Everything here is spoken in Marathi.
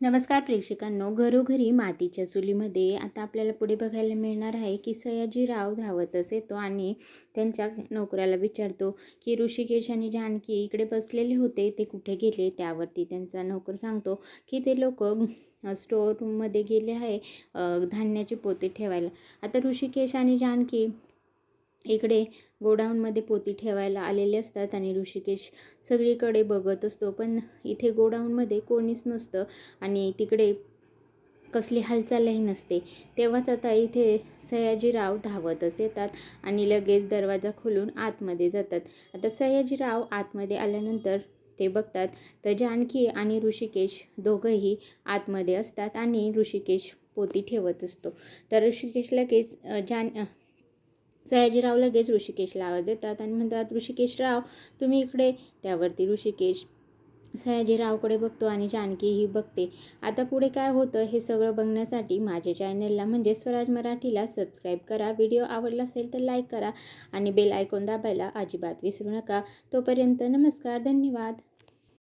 नमस्कार प्रेक्षकांनो घरोघरी मातीच्या चुलीमध्ये आता आपल्याला पुढे बघायला मिळणार आहे की सयाजीराव धावतच येतो आणि त्यांच्या नोकराला विचारतो की ऋषिकेश आणि जानकी इकडे बसलेले होते ते कुठे गेले? त्यावरती त्यांचा नोकर सांगतो की ते लोक स्टोअर रूममध्ये गेले आहे धान्याचे पोते ठेवायला. आता ऋषिकेश आणि जानकी इकडे गोडाऊनमध्ये पोती ठेवायला आलेले असतात आणि ऋषिकेश सगळीकडे बघत असतो. पण इथे गोडाऊनमध्ये कोणीच नसतं आणि तिकडे कसली हालचालही नसते. तेव्हाच आता इथे सयाजीराव धावतच येतात आणि लगेच दरवाजा खोलून आतमध्ये जातात. आता सयाजीराव आतमध्ये आल्यानंतर ते बघतात तर जानकी आणि ऋषिकेश दोघंही आतमध्ये असतात आणि ऋषिकेश पोती ठेवत असतो. तर ऋषिकेश लगेच जान सयाजीराव लगेच ऋषिकेशला आवाज देतात आणि म्हणतात ऋषिकेशराव तुम्ही इकडे त्यावरती ऋषिकेश. सयाजीरावकडे बघतो आणि जानकीही बघते. आता पुढे काय होतं हे सगळं बघण्यासाठी माझ्या चॅनलला म्हणजे स्वराज मराठीला सबस्क्राईब करा. व्हिडिओ आवडला असेल तर लाईक करा आणि बेल आयकॉन दाबायला अजिबात विसरू नका. तोपर्यंत नमस्कार धन्यवाद.